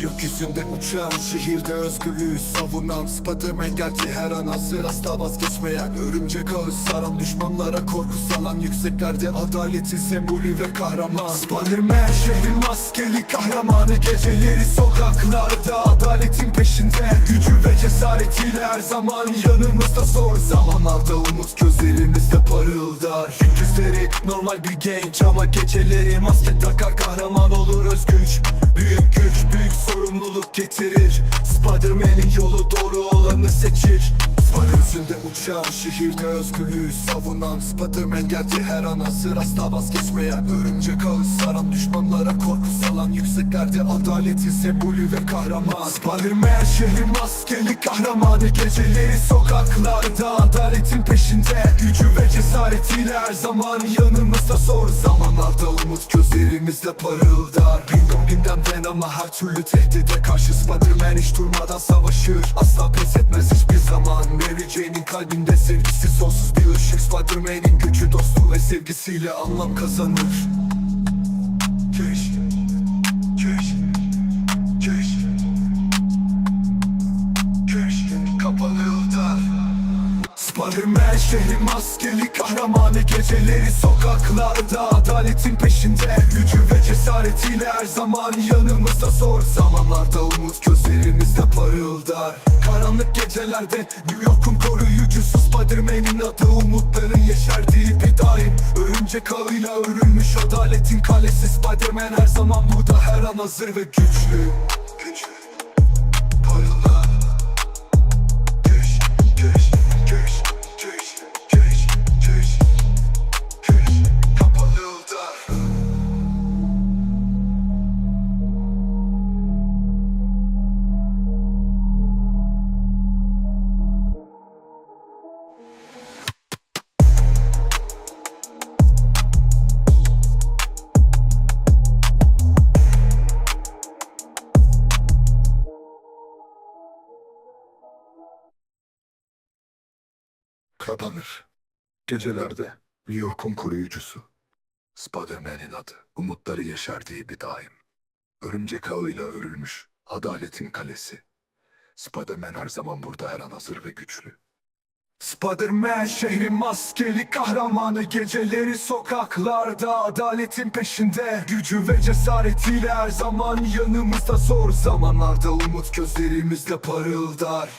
Gökyüzünde uçan şehirde özgürlüğü savunan Spiderman geldi her an hazır asla vazgeçmeyen Örümcek ağı saran düşmanlara korku salan Yükseklerde adaletin sembolü ve kahraman. Spiderman şehrin maskeli kahramanı Geceleri sokaklarda adaletin peşinde Gücü ve cesaretiyle her zaman yanımızda zor zamanlarda umut gözlerimizde parıldar. Gündüzleri normal bir genç ama geceleri maske takar kahraman olur özgüç Büyük güç büyük sorumluluk getirir. Spiderman'in yolu doğru olanı seçir Spider uçan şehirde özgürlüğü savunan Spiderman geldi her an hazır asla vazgeçmeyen Örümcek ağı saran düşmanlara korku salan Yükseklerde adaletin sembolü ve kahraman Spiderman şehrin maskeli kahramanı Geceleri sokaklarda adaletin peşinde Gücü ve cesaretiyle her zaman yanımızda Zor zamanlarda umut gözlerimizde parıldar bimden ben ama her türlü tehdide karşı Spiderman hiç durmadan savaşır Asla pes etmez hiçbir zaman Mary Jane'in kalbinde sevgisi sonsuz bir ışık. Spiderman'in gücü dostu ve sevgisiyle anlam kazanır Spiderman şehrin maskeli kahramanı Geceleri sokaklarda adaletin peşinde Gücü ve cesaretiyle her zaman yanımızda. Zor zamanlarda umut gözlerimizde parıldar. Karanlık gecelerde New York'un koruyucusu Spiderman'in adı umutların yeşerdiği bir daim. Örümcek ağıyla örülmüş adaletin kalesi Spiderman her zaman burada her an hazır ve güçlü. Güçlü Kapanır. Gecelerde New York'un koruyucusu. Spider-Man'in adı. Umutları yeşerdiği bir daim. Örümcek ağıyla örülmüş. Adaletin kalesi. Spider-Man her zaman burada her an hazır ve güçlü. Spider-Man şehrin maskeli kahramanı Geceleri sokaklarda adaletin peşinde Gücü ve cesaretiyle her zaman yanımızda Zor zamanlarda umut gözlerimizde parıldar